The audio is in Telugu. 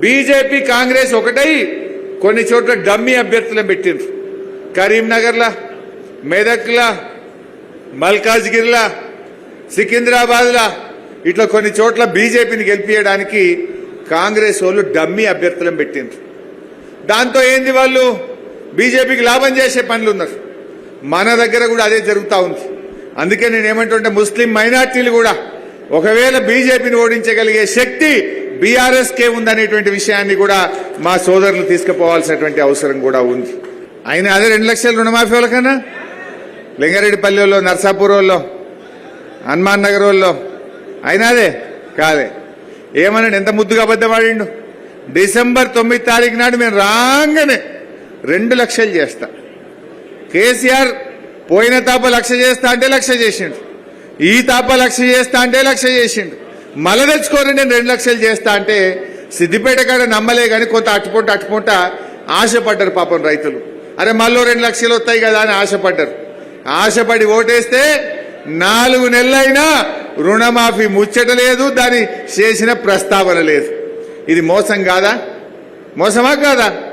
బీజేపీ కాంగ్రెస్ ఒకటై కొన్ని చోట్ల డమ్మీ అభ్యర్థులను పెట్టిండ్రు. కరీంనగర్లా మెదక్లా మల్కాజ్గిరిలా సికింద్రాబాద్లా ఇట్లా కొన్ని చోట్ల బీజేపీని గెలిపించడానికి కాంగ్రెస్ వాళ్ళు డమ్మీ అభ్యర్థులను పెట్టిండ్రు. దాంతో ఏంది వాళ్ళు? బీజేపీకి లాభం చేసే పనులు ఉన్నారు. మన దగ్గర కూడా అదే జరుగుతూ ఉంది. అందుకే నేను ఏమంటుంటే ముస్లిం మైనార్టీలు కూడా ఒకవేళ బీజేపీని ఓడించగలిగే శక్తి బీఆర్ఎస్కే ఉందనేటువంటి విషయాన్ని కూడా మా సోదరులు తీసుకుపోవాల్సినటువంటి అవసరం కూడా ఉంది. అయినా అదే రెండు లక్షల రుణమాఫీ వాళ్ళకన్నా? లింగారెడ్డిపల్లి వాళ్ళు నర్సాపూర్ వాళ్ళు హనుమాన్ నగర్ వాళ్ళు అయినా అదే? కాదే. ఏమన్నాడు? ఎంత ముద్దుగా అబద్ధమాడిండు డిసెంబర్ తొమ్మిది తారీఖు నాడు మేము రాగానే రెండు లక్షలు చేస్తా. కేసీఆర్ పోయిన తాప లక్ష చేస్తా అంటే లక్ష చేసిండు. ఈ తాప లక్ష చేస్తా అంటే లక్ష చేసిండు. మళ్ళా తెచ్చుకోని నేను రెండు లక్షలు చేస్తా అంటే సిద్దిపేట కాడ నమ్మలే కానీ కొంత అటుపూట అటుపూట ఆశపడ్డారు పాపం రైతులు. అరే మళ్ళీ రెండు లక్షలు వస్తాయి కదా అని ఆశపడ్డారు. ఆశపడి ఓటేస్తే నాలుగు నెలలైనా రుణమాఫీ ముచ్చట లేదు దాని చేసిన ప్రస్తావన లేదు. ఇది మోసం కాదా? మోసమా కాదా?